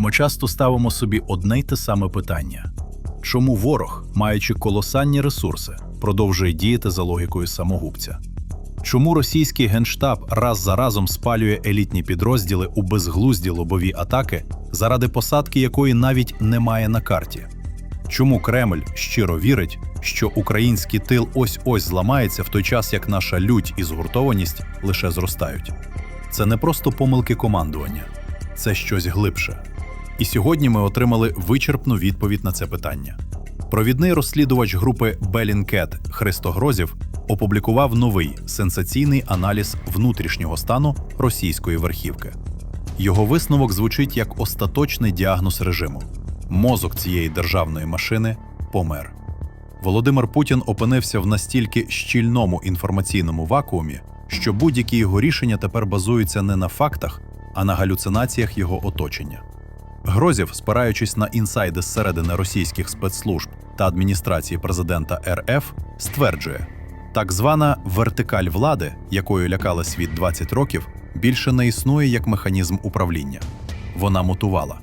Ми часто ставимо собі одне й те саме питання: чому ворог, маючи колосальні ресурси, продовжує діяти за логікою самогубця? Чому російський генштаб раз за разом спалює елітні підрозділи у безглузді лобові атаки, заради посадки якої навіть немає на карті? Чому Кремль щиро вірить, що український тил ось-ось зламається в той час, як наша лють і згуртованість лише зростають? Це не просто помилки командування, це щось глибше. І сьогодні ми отримали вичерпну відповідь на це питання. Провідний розслідувач групи Bellingcat Христо Грозів опублікував новий сенсаційний аналіз внутрішнього стану російської верхівки. Його висновок звучить як остаточний діагноз режиму. Мозок цієї державної машини помер. Володимир Путін опинився в настільки щільному інформаційному вакуумі, що будь-які його рішення тепер базуються не на фактах, а на галюцинаціях його оточення. Грозів, спираючись на інсайди зсередини російських спецслужб та адміністрації президента РФ, стверджує, так звана вертикаль влади, якою лякали світ 20 років, більше не існує як механізм управління. Вона мутувала.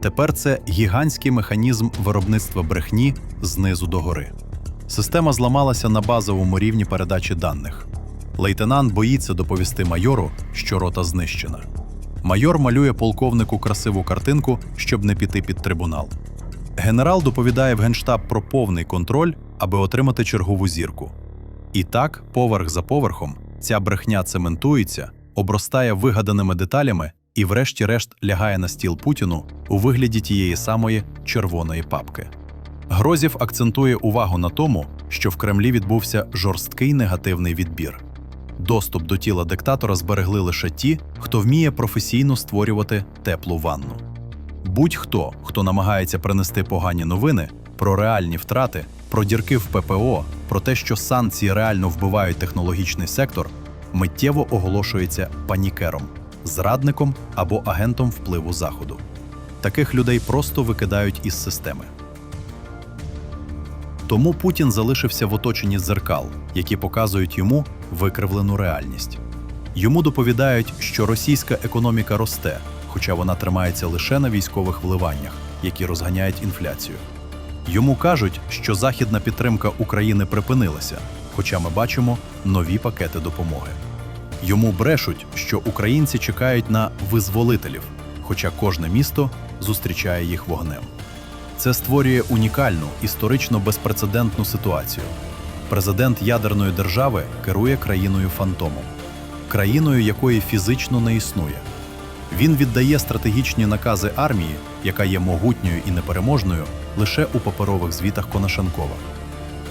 Тепер це гігантський механізм виробництва брехні знизу до гори. Система зламалася на базовому рівні передачі даних. Лейтенант боїться доповісти майору, що рота знищена. Майор малює полковнику красиву картинку, щоб не піти під трибунал. Генерал доповідає в генштаб про повний контроль, аби отримати чергову зірку. І так, поверх за поверхом, ця брехня цементується, обростає вигаданими деталями і, врешті-решт, лягає на стіл Путіну у вигляді тієї самої червоної папки. Грозів акцентує увагу на тому, що в Кремлі відбувся жорсткий негативний відбір. Доступ до тіла диктатора зберегли лише ті, хто вміє професійно створювати теплу ванну. Будь-хто, хто намагається принести погані новини про реальні втрати, про дірки в ППО, про те, що санкції реально вбивають технологічний сектор, миттєво оголошується панікером, зрадником або агентом впливу Заходу. Таких людей просто викидають із системи. Тому Путін залишився в оточенні дзеркал, які показують йому викривлену реальність. Йому доповідають, що російська економіка росте, хоча вона тримається лише на військових вливаннях, які розганяють інфляцію. Йому кажуть, що західна підтримка України припинилася, хоча ми бачимо нові пакети допомоги. Йому брешуть, що українці чекають на визволителів, хоча кожне місто зустрічає їх вогнем. Це створює унікальну, історично безпрецедентну ситуацію. Президент ядерної держави керує країною фантомом, країною, якої фізично не існує. Він віддає стратегічні накази армії, яка є могутньою і непереможною, лише у паперових звітах Конашенкова.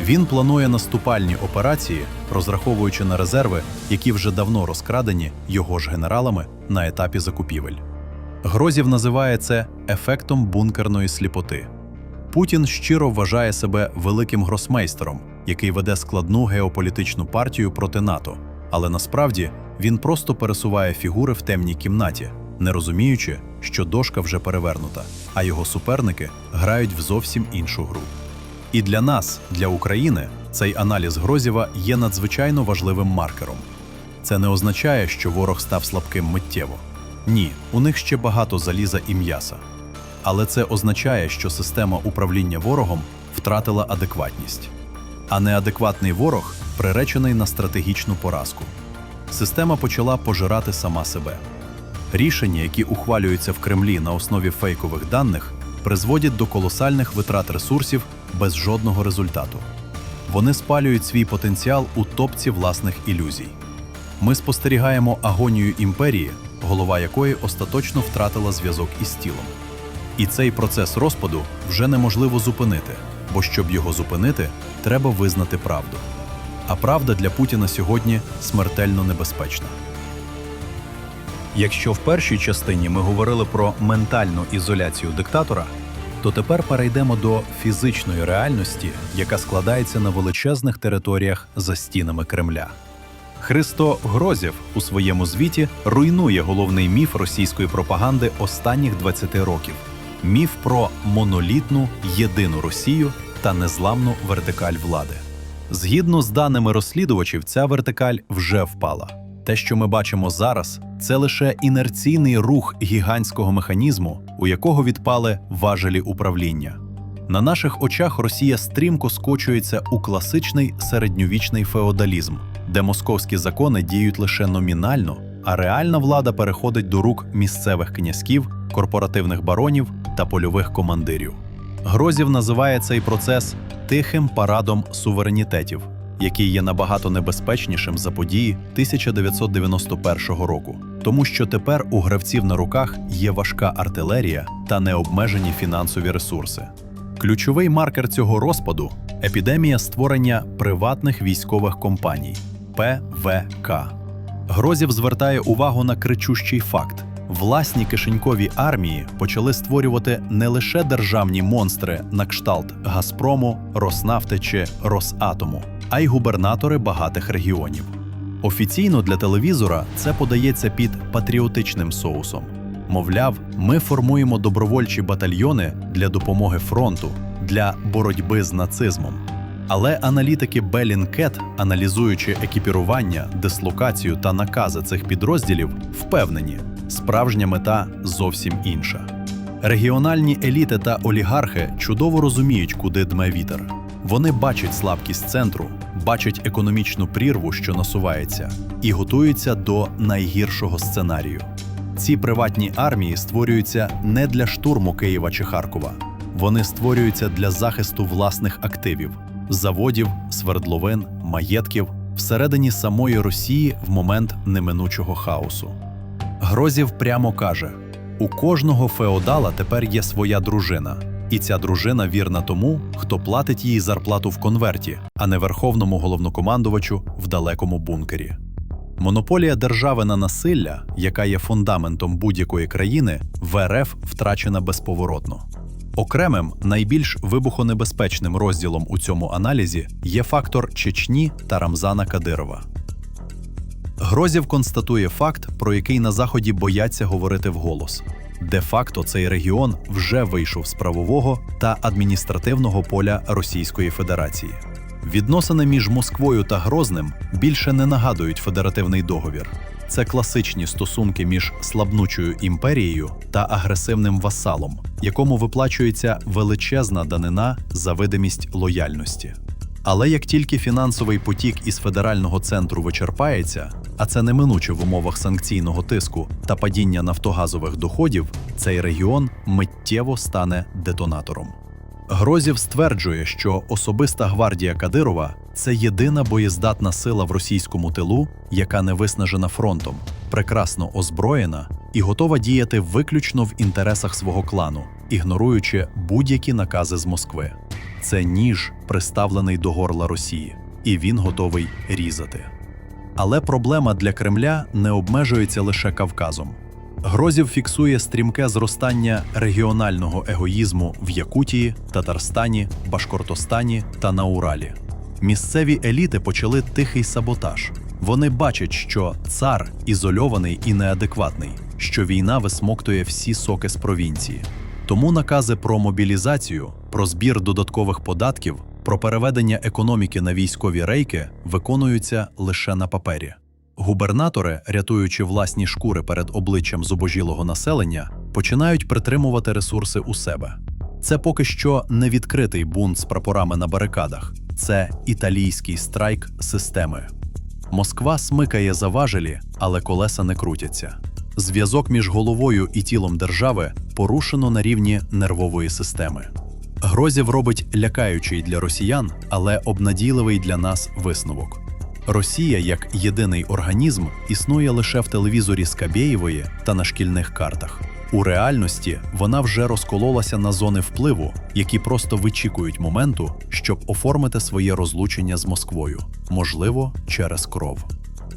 Він планує наступальні операції, розраховуючи на резерви, які вже давно розкрадені його ж генералами на етапі закупівель. Грозів називає це ефектом бункерної сліпоти. Путін щиро вважає себе великим гросмейстером, який веде складну геополітичну партію проти НАТО, але насправді він просто пересуває фігури в темній кімнаті, не розуміючи, що дошка вже перевернута, а його суперники грають в зовсім іншу гру. І для нас, для України, цей аналіз Грозєва є надзвичайно важливим маркером. Це не означає, що ворог став слабким миттєво. Ні, у них ще багато заліза і м'яса. Але це означає, що система управління ворогом втратила адекватність. А неадекватний ворог приречений на стратегічну поразку. Система почала пожирати сама себе. Рішення, які ухвалюються в Кремлі на основі фейкових даних, призводять до колосальних витрат ресурсів без жодного результату. Вони спалюють свій потенціал у топці власних ілюзій. Ми спостерігаємо агонію імперії, голова якої остаточно втратила зв'язок із тілом. І цей процес розпаду вже неможливо зупинити, бо щоб його зупинити, треба визнати правду. А правда для Путіна сьогодні смертельно небезпечна. Якщо в першій частині ми говорили про ментальну ізоляцію диктатора, то тепер перейдемо до фізичної реальності, яка складається на величезних територіях за стінами Кремля. Христо Грозєв у своєму звіті руйнує головний міф російської пропаганди останніх 20 років міф про монолітну єдину Росію та незламну вертикаль влади. Згідно з даними розслідувачів, ця вертикаль вже впала. Те, що ми бачимо зараз, це лише інерційний рух гігантського механізму, у якого відпали важелі управління. На наших очах Росія стрімко скочується у класичний середньовічний феодалізм, де московські закони діють лише номінально, а реальна влада переходить до рук місцевих князьків, корпоративних баронів та польових командирів. Грозів називає цей процес тихим парадом суверенітетів, який є набагато небезпечнішим за події 1991 року, тому що тепер у гравців на руках є важка артилерія та необмежені фінансові ресурси. Ключовий маркер цього розпаду епідемія створення приватних військових компаній ПВК. Грозів звертає увагу на кричущий факт: власні кишенькові армії почали створювати не лише державні монстри на кшталт Газпрому, Роснафти чи Росатому, а й губернатори багатих регіонів. Офіційно для телевізора це подається під патріотичним соусом. Мовляв, ми формуємо добровольчі батальйони для допомоги фронту, для боротьби з нацизмом. Але аналітики Bellingcat, аналізуючи екіпірування, дислокацію та накази цих підрозділів, впевнені, справжня мета зовсім інша. Регіональні еліти та олігархи чудово розуміють, куди дме вітер. Вони бачать слабкість центру, бачать економічну прірву, що насувається, і готуються до найгіршого сценарію. Ці приватні армії створюються не для штурму Києва чи Харкова. Вони створюються для захисту власних активів, заводів, свердловин, маєтків всередині самої Росії в момент неминучого хаосу. Грозів прямо каже: у кожного феодала тепер є своя дружина, і ця дружина вірна тому, хто платить їй зарплату в конверті, а не верховному головнокомандувачу в далекому бункері. Монополія держави на насилля, яка є фундаментом будь-якої країни, в РФ втрачена безповоротно. Окремим найбільш вибухонебезпечним розділом у цьому аналізі є фактор Чечні та Рамзана Кадирова. Грозів констатує факт, про який на Заході бояться говорити вголос. Де-факто цей регіон вже вийшов з правового та адміністративного поля Російської Федерації. Відносини між Москвою та Грозним більше не нагадують федеративний договір. Це класичні стосунки між слабнучою імперією та агресивним васалом, якому виплачується величезна данина за видимість лояльності. Але як тільки фінансовий потік із федерального центру вичерпається, а це неминуче в умовах санкційного тиску та падіння нафтогазових доходів, цей регіон миттєво стане детонатором. Грозів стверджує, що особиста гвардія Кадирова це єдина боєздатна сила в російському тилу, яка не виснажена фронтом, прекрасно озброєна і готова діяти виключно в інтересах свого клану, ігноруючи будь-які накази з Москви. Це ніж, приставлений до горла Росії, і він готовий різати. Але проблема для Кремля не обмежується лише Кавказом. Грозів фіксує стрімке зростання регіонального егоїзму в Якутії, Татарстані, Башкортостані та на Уралі. Місцеві еліти почали тихий саботаж. Вони бачать, що цар ізольований і неадекватний, що війна висмоктує всі соки з провінції. Тому накази про мобілізацію, про збір додаткових податків, про переведення економіки на військові рейки виконуються лише на папері. Губернатори, рятуючи власні шкури перед обличчям зубожілого населення, починають притримувати ресурси у себе. Це поки що не відкритий бунт з прапорами на барикадах, це італійський страйк системи. Москва смикає за важелі, але колеса не крутяться. Зв'язок між головою і тілом держави порушено на рівні нервової системи. Грозів робить лякаючий для росіян, але обнадійливий для нас висновок. Росія як єдиний організм існує лише в телевізорі Скабєєвої та на шкільних картах. У реальності вона вже розкололася на зони впливу, які просто вичікують моменту, щоб оформити своє розлучення з Москвою, можливо, через кров.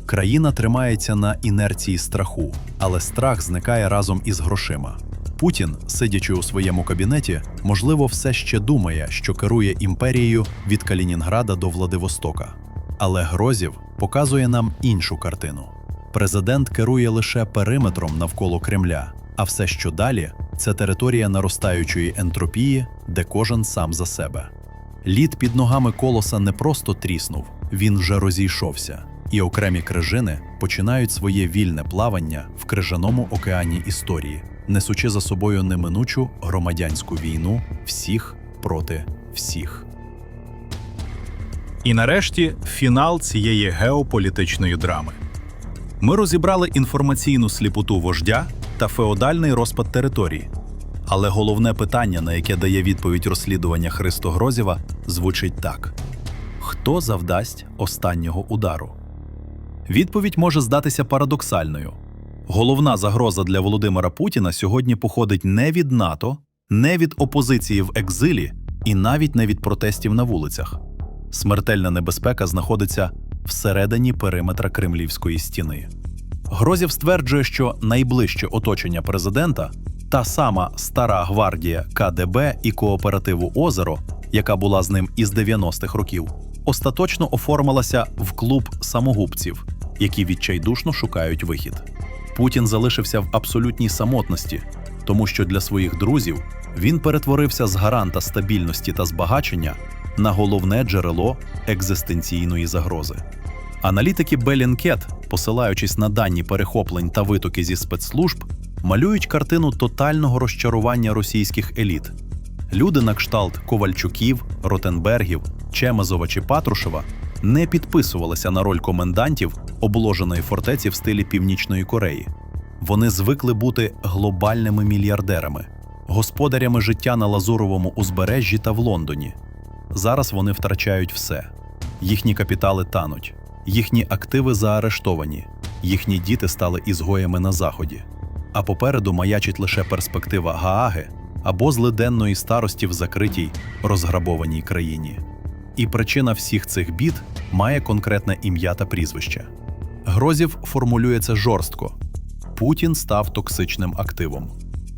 Країна тримається на інерції страху, але страх зникає разом із грошима. Путін, сидячи у своєму кабінеті, можливо, все ще думає, що керує імперією від Калінінграда до Владивостока. Але Грозів показує нам іншу картину. Президент керує лише периметром навколо Кремля, а все, що далі, це територія наростаючої ентропії, де кожен сам за себе. Лід під ногами колоса не просто тріснув, він вже розійшовся. і окремі крижини починають своє вільне плавання в крижаному океані історії, несучи за собою неминучу громадянську війну всіх проти всіх. І нарешті фінал цієї геополітичної драми. Ми розібрали інформаційну сліпоту вождя та феодальний розпад території. Але головне питання, на яке дає відповідь розслідування Христо Грозєва, звучить так: хто завдасть останнього удару? Відповідь може здатися парадоксальною. Головна загроза для Володимира Путіна сьогодні походить не від НАТО, не від опозиції в екзилі і навіть не від протестів на вулицях. Смертельна небезпека знаходиться всередині периметра Кремлівської стіни. Грозів стверджує, що найближче оточення президента та сама стара гвардія КДБ і кооперативу Озеро, яка була з ним із 90-х років, остаточно оформилася в клуб самогубців, які відчайдушно шукають вихід. Путін залишився в абсолютній самотності, тому що для своїх друзів він перетворився з гаранта стабільності та збагачення на головне джерело екзистенційної загрози. Аналітики Bellingcat, посилаючись на дані перехоплень та витоки зі спецслужб, малюють картину тотального розчарування російських еліт. Люди на кшталт Ковальчуків, Ротенбергів, Чемезова чи Патрушева не підписувалися на роль комендантів обложеної фортеці в стилі Північної Кореї. Вони звикли бути глобальними мільярдерами, господарями життя на Лазуровому узбережжі та в Лондоні. Зараз вони втрачають все. Їхні капітали тануть, їхні активи заарештовані, їхні діти стали ізгоями на заході. А попереду маячить лише перспектива Гааги або злиденної старості в закритій розграбованій країні. І причина всіх цих бід має конкретне ім'я та прізвище. Грозів формулює це жорстко: Путін став токсичним активом.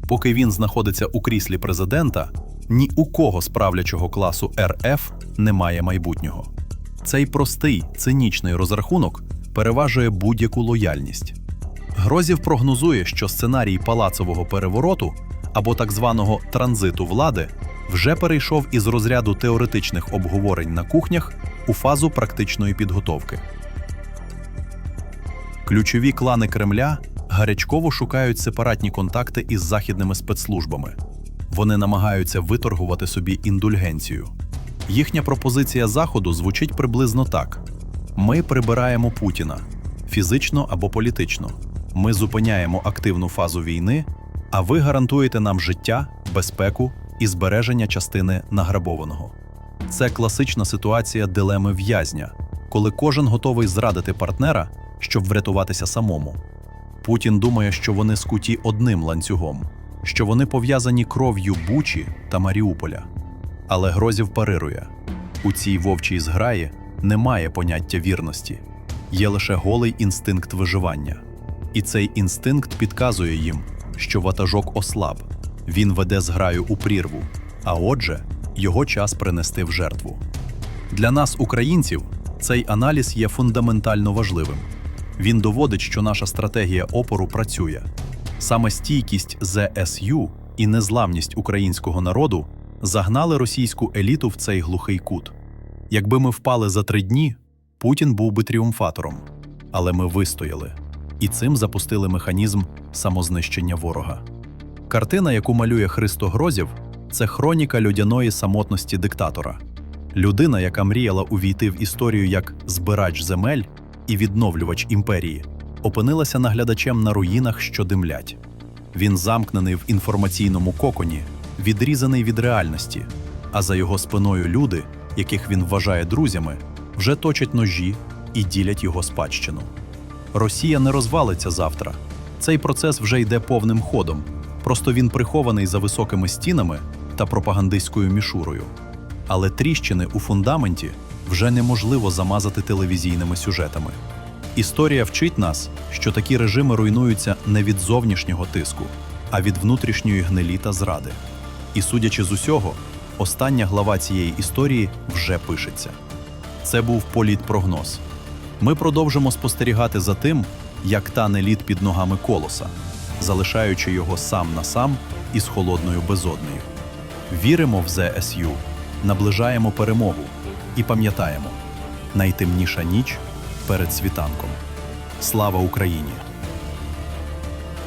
Поки він знаходиться у кріслі президента, ні у кого з правлячого класу РФ немає майбутнього. Цей простий цинічний розрахунок переважує будь-яку лояльність. Грозів прогнозує, що сценарій палацового перевороту або так званого транзиту влади вже перейшов із розряду теоретичних обговорень на кухнях у фазу практичної підготовки. Ключові клани Кремля гарячково шукають сепаратні контакти із західними спецслужбами. Вони намагаються виторгувати собі індульгенцію. Їхня пропозиція Заходу звучить приблизно так: ми прибираємо Путіна фізично або політично. Ми зупиняємо активну фазу війни, а ви гарантуєте нам життя, безпеку і збереження частини награбованого. Це класична ситуація дилеми в'язня, коли кожен готовий зрадити партнера, щоб врятуватися самому. Путін думає, що вони скуті одним ланцюгом, що вони пов'язані кров'ю Бучі та Маріуполя. Але Грозів парирує: у цій вовчій зграї немає поняття вірності, є лише голий інстинкт виживання. І цей інстинкт підказує їм, що ватажок ослаб, він веде зграю у прірву, а отже, його час принести в жертву. Для нас, українців, цей аналіз є фундаментально важливим. Він доводить, що наша стратегія опору працює. Саме стійкість ЗСЮ і незламність українського народу загнали російську еліту в цей глухий кут. Якби ми впали за три дні, Путін був би тріумфатором. Але ми вистояли і цим запустили механізм самознищення ворога. Картина, яку малює Христо Грозів, це хроніка людяної самотності диктатора. Людина, яка мріяла увійти в історію як збирач земель і відновлювач імперії, опинилася наглядачем на руїнах, що димлять. Він замкнений в інформаційному коконі, відрізаний від реальності, а за його спиною люди, яких він вважає друзями, вже точать ножі і ділять його спадщину. Росія не розвалиться завтра. Цей процес вже йде повним ходом. Просто він прихований за високими стінами та пропагандистською мішурою. Але тріщини у фундаменті вже неможливо замазати телевізійними сюжетами. Історія вчить нас, що такі режими руйнуються не від зовнішнього тиску, а від внутрішньої гнилі та зради. І судячи з усього, остання глава цієї історії вже пишеться. Це був політпрогноз. Ми продовжимо спостерігати за тим, як тане лід під ногами колоса, залишаючи його сам на сам із холодною безоднею. Віримо в ЗСЮ, наближаємо перемогу і пам'ятаємо: найтемніша ніч перед світанком. Слава Україні!